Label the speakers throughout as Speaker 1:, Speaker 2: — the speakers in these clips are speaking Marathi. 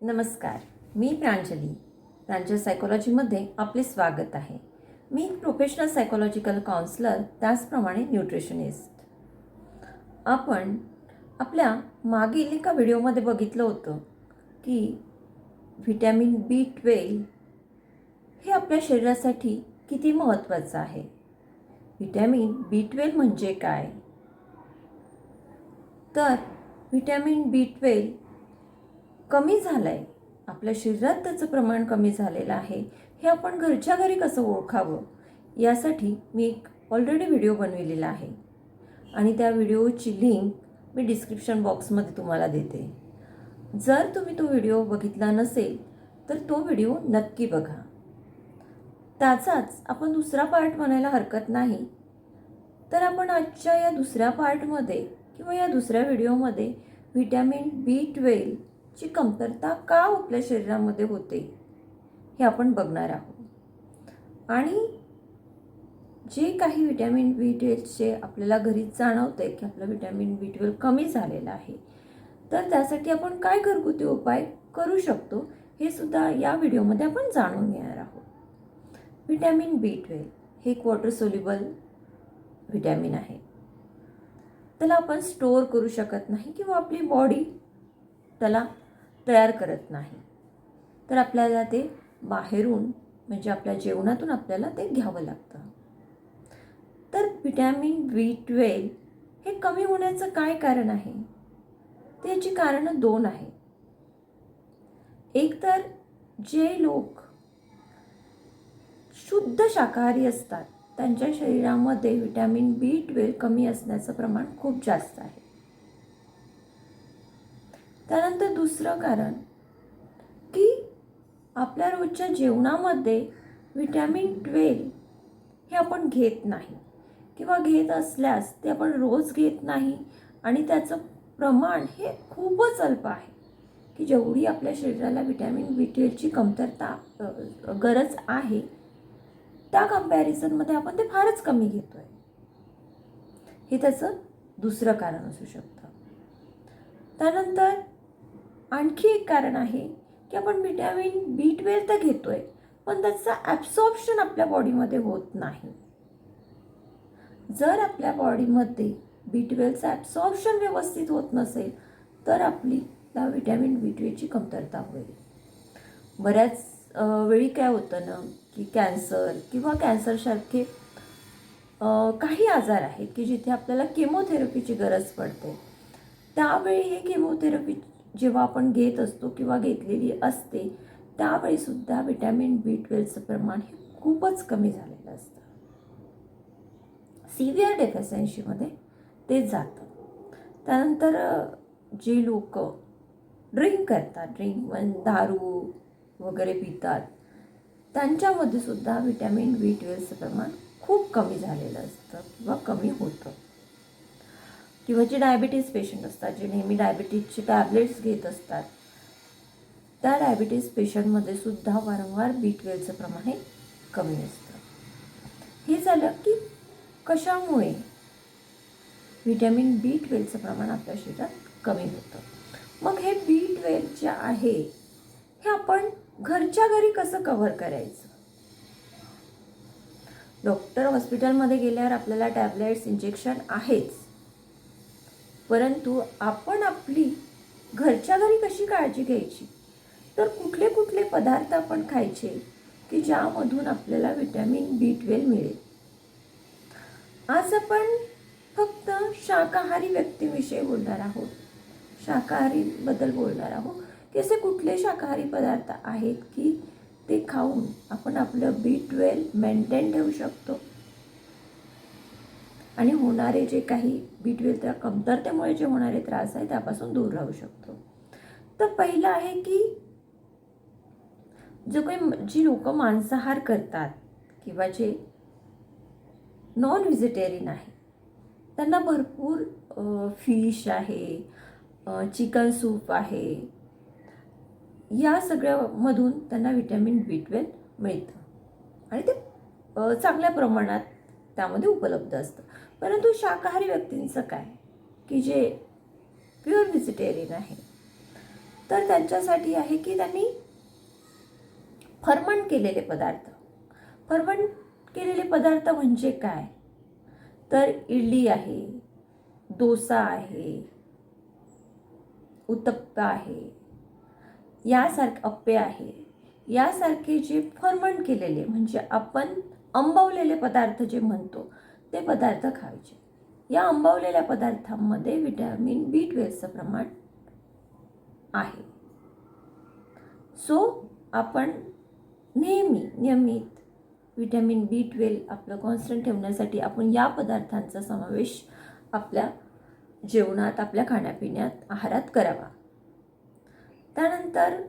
Speaker 1: नमस्कार मी प्रांजली. प्रांजल सायकोलॉजीमध्ये आपले स्वागत आहे. मी एक प्रोफेशनल सायकोलॉजिकल काउन्सलर त्याचप्रमाणे न्यूट्रिशनिस्ट आपण आपल्या मागील एका व्हिडिओमध्ये बघितलं होतं की व्हिटॅमिन बी ट्वेल्व हे आपल्या शरीरासाठी किती महत्त्वाचं आहे. व्हिटॅमिन बी ट्वेल्व म्हणजे काय? तर व्हिटॅमिन बी ट्वेल्व कमी झालं आहे आपल्या शरीरात त्याचं प्रमाण कमी झालेलं आहे. हे आपण घरच्या घरी कसं ओळखावं? यासाठी मी एक ऑलरेडी व्हिडिओ बनविलेला आहे. आणि त्या व्हिडिओची लिंक मी डिस्क्रिप्शन बॉक्समध्ये तुम्हाला देते. जर तुम्ही तो व्हिडिओ बघितला नसेल तर तो व्हिडिओ नक्की बघा. त्याचाच आपण दुसरा पार्ट म्हणायला हरकत नाही. तर आपण आजच्या या दुसऱ्या पार्टमध्ये किंवा या दुसऱ्या व्हिडिओमध्ये व्हिटॅमिन बी ची कमतरता का आपल्या शरीरामध्ये होते हे आपण बघणार आहोत. आणि जे काही व्हिटॅमिन बी ट्वेल्वचे आपल्याला घरीच जाणवतं की आपलं व्हिटॅमिन बी ट्वेल्व कमी झालेलं आहे तर त्यासाठी आपण काय घरगुती उपाय करू शकतो हे सुद्धा या व्हिडिओमध्ये आपण जाणून घेणार आहोत. व्हिटॅमिन बी ट्वेल्व हे एक वॉटर सोल्युबल व्हिटॅमिन आहे. त्याला आपण स्टोअर करू शकत नाही किंवा आपली बॉडी त्याला तयार करत नाही. तर आपल्याला ते बाहेरून म्हणजे आपल्या जेवणातून आपल्याला ते घ्यावं लागतं. तर व्हिटॅमिन बी ट्वेल्व हे कमी होण्याचं काय कारण आहे? त्याची कारणं दोन आहेत. एक तर जे लोक शुद्ध शाकाहारी असतात त्यांच्या शरीरामध्ये व्हिटॅमिन बी ट्वेल्व कमी असण्याचं प्रमाण खूप जास्त आहे. त्यानंतर दुसरं कारण की आपल्या रोजच्या जेवणामध्ये व्हिटॅमिन ट्वेल्व हे आपण घेत नाही. किंवा घेत असल्यास ते आपण रोज घेत नाही आणि त्याचं प्रमाण हे खूपच अल्प आहे की जेवढी आपल्या शरीराला व्हिटॅमिन बी ट्वेल्वची कमतरता गरज आहे त्या कम्पॅरिझनमध्ये आपण ते फारच कमी घेतो आहे हे त्याचं दुसरं कारण असू शकतं. त्यानंतर आणखी एक कारण आहे की आपण व्हिटॅमिन बी ट्वेल्व तर घेतो आहे पण त्याचं ॲब्सॉर्प्शन आपल्या बॉडीमध्ये होत नाही. जर आपल्या बॉडीमध्ये बी ट्वेल्वचं ॲब्सॉर्प्शन व्यवस्थित होत नसेल तर आपली त्या व्हिटॅमिन बी ट्वेलची कमतरता होईल. बऱ्याच वेळी काय होतं ना की कॅन्सर किंवा कॅन्सरसारखे काही आजार आहेत की जिथे आपल्याला केमोथेरपीची गरज पडते. त्यावेळी हे केमोथेरपी जेव्हा आपण घेत असतो किंवा घेतलेली असते त्यावेळीसुद्धा व्हिटॅमिन बी ट्वेल्वचं प्रमाण हे खूपच कमी झालेलं असतं. सिव्हिअर डेफिशियन्सीमध्ये ते जातं. त्यानंतर जे लोक ड्रिंक करतात ड्रिंक म्हणजे दारू वगैरे पितात त्यांच्यामध्ये सुद्धा व्हिटॅमिन बी ट्वेल्वचं प्रमाण खूप कमी झालेलं असतं किंवा कमी होतं. किंवा जे डायबिटीज पेशंट असतात जे नेहमी डायबिटीजचे टॅबलेट्स घेत असतात त्या डायबिटीज पेशंटमध्ये सुद्धा वारंवार बी ट्वेल्वचं प्रमाण हे कमी असतं. हे झालं की कशामुळे व्हिटॅमिन बी ट्वेल्वचं प्रमाण आपल्या शरीरात कमी होतं? मग हे बी ट्वेल्व जे आहे हे आपण घरच्या घरी कसं कव्हर करायचं? डॉक्टर हॉस्पिटलमध्ये गेल्यावर आपल्याला टॅबलेट्स इंजेक्शन आहेच. परंतु आपण आपली घरच्या घरी कशी काळजी घ्यायची? तर कुठले कुठले पदार्थ आपण खायचे की ज्यामधून आपल्याला व्हिटॅमिन बी ट्वेल्व मिळेल? आज आपण फक्त शाकाहारी व्यक्तीविषयी बोलणार आहोत. शाकाहारीबद्दल बोलणार आहोत की असे कुठले शाकाहारी पदार्थ आहेत की ते खाऊन आपण आपलं बी ट्वेल्व मेंटेन ठेवू शकतो? आणि होणारे जे काही बी त्या कमतरतेमुळे जे होणारे त्रास आहे त्यापासून दूर राहू शकतो. तर पहिलं आहे की जो काही जी लोक मांसाहार करतात किंवा जे नॉन व्हेजिटेरियन आहे त्यांना भरपूर फिश आहे चिकन सूप आहे. या सगळ्यामधून त्यांना व्हिटॅमिन बी ट्वेल्व मिळतं. आणि ते चांगल्या प्रमाणात त्यामध्ये उपलब्ध असतं. परंतु शाकाहारी व्यक्तींचं काय? की जे प्युअर व्हेजिटेरियन आहे. तर त्यांच्यासाठी आहे की त्यांनी फर्मंट केलेले पदार्थ. फर्मंट केलेले पदार्थ म्हणजे काय? तर इडली आहे डोसा आहे उत्तप्पा आहे यासारखे अप्पे आहे. यासारखे जे फर्मंट केलेले म्हणजे आपण अंबवलेले पदार्थ जे म्हणतो ते पदार्थ खायचे. या आंबवलेल्या पदार्थांमध्ये विटॅमिन बी ट्वेल्वचं प्रमाण आहे. सो आपण नेहमी नियमित विटॅमिन बी ट्वेल्व आपलं कॉन्स्टंट ठेवण्यासाठी आपण या पदार्थांचा समावेश आपल्या जेवणात आपल्या खाण्यापिण्यात आहारात करावा. त्यानंतर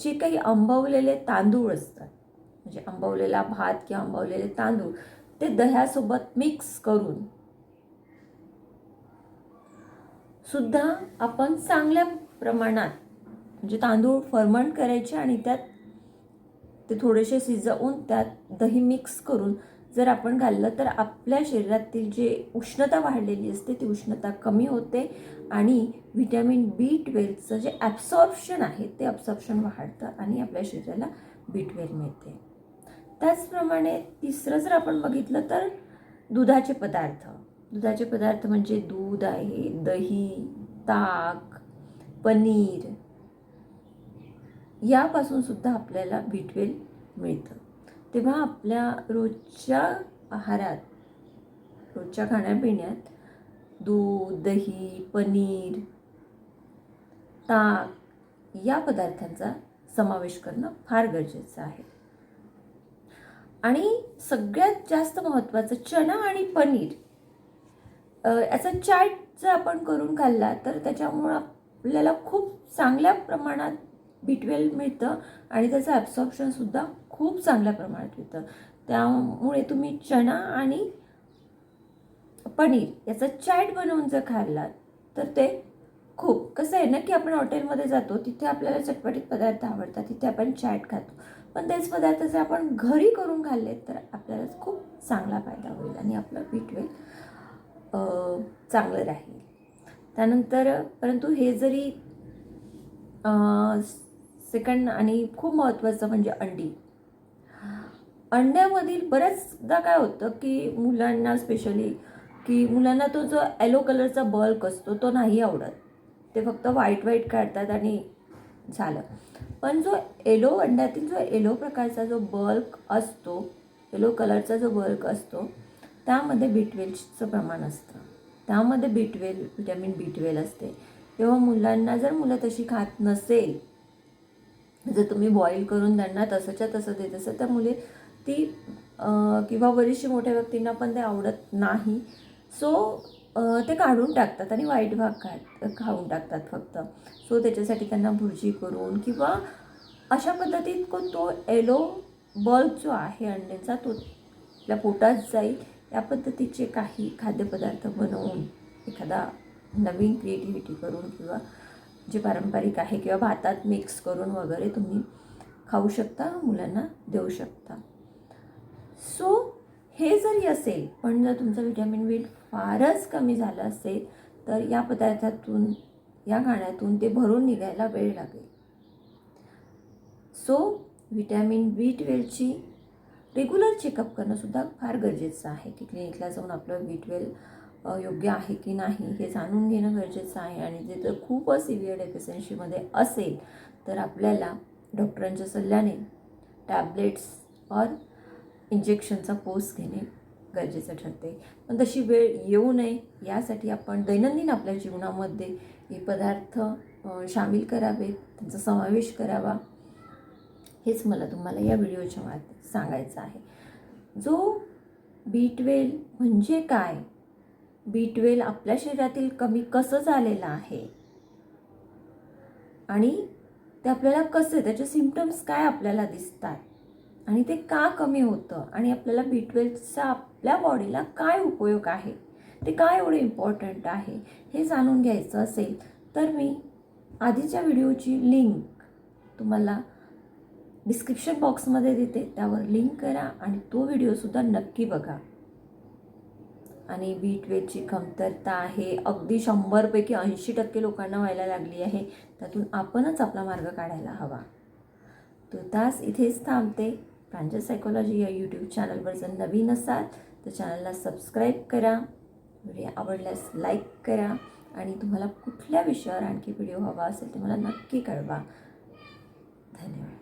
Speaker 1: जे काही आंबवलेले तांदूळ असतात म्हणजे आंबवलेला भात किंवा आंबवलेले तांदूळ ते दह्यासोबत मिक्स करून. सुद्धा आपण चांगल्या प्रमाणात म्हणजे तांदूळ फर्मंट करायचे आणि त्यात ते थोडेसे शिजवून त्यात दही मिक्स करून जर आपण घाललं तर आपल्या शरीरातील जे उष्णता वाढलेली असते ती उष्णता कमी होते आणि व्हिटॅमिन बी ट्वेल्वचं जे ॲब्सॉर्प्शन आहे ते ॲब्सॉर्प्शन वाढतं आणि आपल्या शरीराला बी ट्वेल्व मिळते. त्याचप्रमाणे तिसरं जर आपण बघितलं तर दुधाचे पदार्थ. दुधाचे पदार्थ म्हणजे दूध आहे दही ताक पनीर. यापासून सुद्धा आपल्याला बी मिळतं. तेव्हा आपल्या रोजच्या आहारात रोजच्या खाण्यापिण्यात दूध दही पनीर ताक या पदार्थांचा समावेश करणं फार गरजेचं आहे. आणि सगळ्यात जास्त महत्त्वाचं चणा आणि पनीर. याचा चाट जर आपण करून खाल्ला तर त्याच्यामुळं आपल्याला खूप चांगल्या प्रमाणात बी ट्वेल्व मिळतं आणि त्याचं ॲब्सॉर्प्शनसुद्धा खूप चांगल्या प्रमाणात मिळतं. त्यामुळे तुम्ही चणा आणि पनीर याचा चॅट बनवून जर खाल्लात तर ते खूप कसं आहे ना की आपण हॉटेलमध्ये जातो तिथे आपल्याला चटपटीत पदार्थ आवडतात तिथे आपण चॅट खातो. पण तेच पदार्थ जर आपण घरी करून खाल्ले तर आपल्याला खूप चांगला फायदा होईल आणि आपलं बी चांगलं राहील. त्यानंतर परंतु हे जरी सेकंड आणि खूप महत्त्वाचं म्हणजे अंडी. अंड्यामधील बऱ्याचदा काय होतं की मुलांना स्पेशली की मुलांना तो जो येलो कलरचा बल्क असतो तो नाही आवडत. ते फक्त व्हाईट व्हाईट काढतात आणि झालं. पण जो येलो अंड्यातील जो येलो प्रकारचा जो बल्क असतो येलो कलरचा जो बल्क असतो त्यामध्ये बीटवेलचं प्रमाण असतं. त्यामध्ये बीटवेल विटॅमिन बी ट्वेल असते. तेव्हा मुलांना जर मुलं तशी खात नसेल जर तुम्ही बॉईल करून त्यांना तसंच्या तसं देत असेल तर मुले ती किंवा बरीचशी मोठ्या व्यक्तींना पण ते आवडत नाही. सो ते काढून टाकतात आणि वाईट भाग खा खाऊन टाकतात फक्त. सो त्याच्यासाठी त्यांना भुर्जी करून किंवा अशा पद्धतीत को तो एलो बल्ब जो आहे अंड्याचा तो आपल्या पोटात जाईल. या पद्धतीचे काही खाद्यपदार्थ बनवून एखादा नवीन क्रिएटिव्हिटी करून किंवा जे पारंपरिक आहे किंवा भातात मिक्स करून वगैरे तुम्ही खाऊ शकता मुलांना देऊ शकता. सो हे जरी असेल पण जर तुमचं व्हिटॅमिन बी फारच कमी झालं असेल तर या पदार्थातून या गाण्यातून ते भरून निघायला वेळ लागेल. सो व्हिटॅमिन बी ट्वेल्वची रेग्युलर चेकअप करणंसुद्धा फार गरजेचं आहे की क्लिनिकला जाऊन आपलं बी ट्वेल्व योग्य आहे की नाही हे जाणून घेणं गरजेचं आहे आणि जे जर खूपच सिव्हिअर डेफिशन्सीमध्ये असेल तर आपल्याला डॉक्टरांच्या सल्ल्याने टॅबलेट्स और इंजेक्शनचा कोर्स घेणे गरजेचं ठरते. पण तशी वेळ येऊ नये यासाठी आपण दैनंदिन आपल्या जीवनामध्ये हे पदार्थ सामील करावेत त्यांचा समावेश करावा. हेच मला तुम्हाला या व्हिडिओच्या माध्यमात सांगायचं आहे. जो बी ट्वेल म्हणजे काय? बी ट्वेल आपल्या शरीरातील कमी कसं झालेलं आहे? आणि ते आपल्याला कसं त्याचे सिमटम्स काय आपल्याला दिसतात? आणि ते का कमी होतं? आणि आपल्याला बी ट्वेल्वचा आपल्या बॉडीला काय उपयोग आहे? ते काय एवढे इम्पॉर्टंट आहे? हे जाणून घ्यायचं असेल तर मी आधीच्या व्हिडिओची लिंक तुम्हाला डिस्क्रिप्शन बॉक्समध्ये देते. त्यावर लिंक करा आणि तो व्हिडिओसुद्धा नक्की बघा. आणि बी ट्वेलची कमतरता आहे. अगदी शंभरपैकी ऐंशी टक्के लोकांना व्हायला लागली आहे. त्यातून आपणच आपला मार्ग काढायला हवा. तो तास इथेच थांबते. प्रांजल सायकोलॉजी या यूट्यूब चॅनलवर जर नवीन असाल तर चॅनलला सबस्क्राईब करा व्हिडिओ आवडल्यास लाईक करा आणि तुम्हाला कुठल्या विषयावर आणखी व्हिडिओ हवा असेल ते मला नक्की कळवा. धन्यवाद.